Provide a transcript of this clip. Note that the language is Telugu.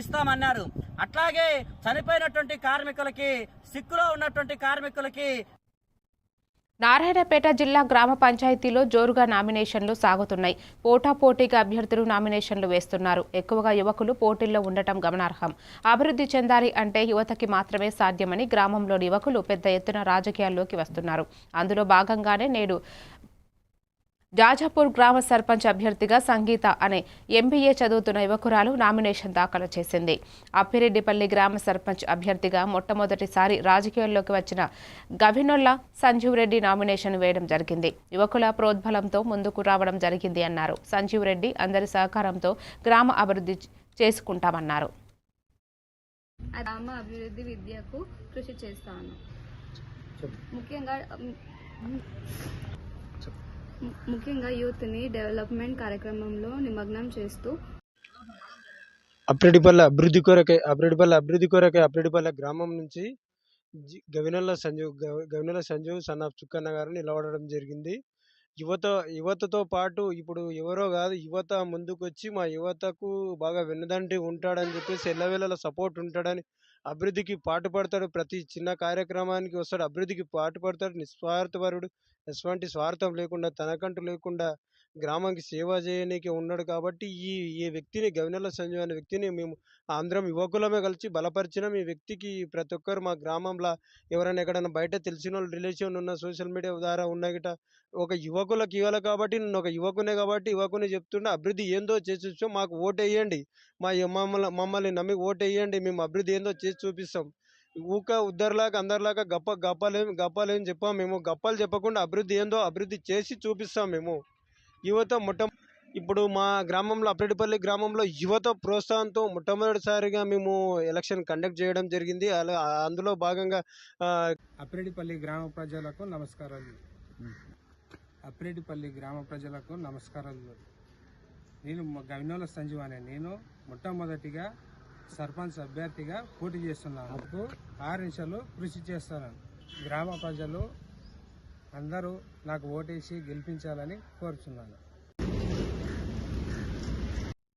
ఇస్తామన్నారు. అట్లాగే చనిపోయినటువంటి కార్మికులకి సిక్కులో ఉన్నటువంటి కార్మికులకి నారాయణపేట జిల్లా గ్రామ పంచాయతీలో జోరుగా నామినేషన్లు సాగుతున్నాయి. పోటాపోటీగా అభ్యర్థులు నామినేషన్లు వేస్తున్నారు. ఎక్కువగా యువకులు పోటీల్లో ఉండటం గమనార్హం. అభివృద్ధి చెందాలి అంటే యువతకి మాత్రమే సాధ్యమని గ్రామంలోని యువకులు పెద్ద ఎత్తున రాజకీయాల్లోకి వస్తున్నారు. అందులో భాగంగానే నేడు జాజాపూర్ గ్రామ సర్పంచ్ అభ్యర్థిగా సంగీత అనే ఎంబీఏ చదువుతున్న యువకురాలు నామినేషన్ దాఖలు చేసింది. అప్పిరెడ్డిపల్లి గ్రామ సర్పంచ్ అభ్యర్థిగా మొట్టమొదటిసారి రాజకీయాల్లోకి వచ్చిన గవినొల్ల సంజీవ్ రెడ్డి నామినేషన్ వేయడం జరిగింది. యువకుల ప్రోద్బలంతో ముందుకు రావడం జరిగింది అన్నారు. సంజీవ్ రెడ్డి అందరి సహకారంతో గ్రామ అభివృద్ధి చేసుకుంటామన్నారు. గ్రామ అభివృద్ధి విద్యకు కృషి చేస్తాను. ముఖ్యంగా ముఖ్యంగా యూత్ని డెవలప్మెంట్ కార్యక్రమంలో నిమగ్నం చేస్తూ అప్రెడిపల్లె అభివృద్ధి కొరకే అప్రెడిపల్లె అభివృద్ధి కొరకే అప్రెడిపల్లె గ్రామం నుంచి G- Sanjeev Gavinalla Sanjeev son of Chukkanna గారు నిలబడడం జరిగింది. యువత యువతతో పాటు ఇప్పుడు ఎవరో కాదు యువత ముందుకొచ్చి మా యువతకు బాగా వెన్నుదంటి ఉంటాడని చెప్పేసి ఎల్లవేళలా సపోర్ట్ ఉంటాడని అభివృద్ధికి పాటుపడతాడు. ప్రతి చిన్న కార్యక్రమానికి వస్తాడు. అభివృద్ధికి పాటుపడతాడు. నిస్వార్థపరుడు. ఎటువంటి స్వార్థం లేకుండా తనకంటూ లేకుండా గ్రామానికి సేవ చేయనీకి ఉన్నాడు కాబట్టి ఈ ఈ వ్యక్తిని గవినెల సంజయ్ అనే వ్యక్తిని మేము అందరం యువకులమే కలిసి బలపరిచినాం. ఈ వ్యక్తికి ప్రతి ఒక్కరు మా గ్రామంలో ఎవరైనా ఎక్కడైనా బయట తెలిసిన వాళ్ళు రిలేషన్ ఉన్న సోషల్ మీడియా ద్వారా ఉన్న గిట ఒక యువకులకు ఇవ్వాలి కాబట్టి నేను ఒక యువకునే కాబట్టి యువకుని చెప్తున్నా అభివృద్ధి ఏందో చేసి చూపిస్తాం. మాకు ఓటు వేయండి మా మమ్మల్ని మమ్మల్ని నమ్మి ఓటేయండి. వేయండి మేము అభివృద్ధి ఏందో చేసి చూపిస్తాం. ఊక ఉద్దరిలాగా అందరిలాగా గప్ప గప్పాలేం గప్పాలేం చెప్పాం. మేము గప్పాలు చెప్పకుండా అభివృద్ధి ఏందో అభివృద్ధి చేసి చూపిస్తాం మేము. యువత మొట్ట ఇప్పుడు మా గ్రామంలో అప్పటిపల్లి గ్రామంలో యువత ప్రోత్సాహంతో మొట్టమొదటిసారిగా మేము ఎలక్షన్ కండక్ట్ చేయడం జరిగింది. అలా అందులో భాగంగా ఆ, గ్రామ ప్రజలకు నమస్కారాలు. అప్రెడిపల్లి గ్రామ ప్రజలకు నమస్కారాలు. నేను గవినోల సంజీవ్ అనే. నేను మొట్టమొదటిగా సర్పంచ్ అభ్యర్థిగా పోటీ చేస్తున్నాను. ఆరు నిమిషాలు కృషి చేస్తాను. గ్రామ ప్రజలు అందరూ నాకు ఓటేసి గెలిపించాలని కోరుచున్నాను.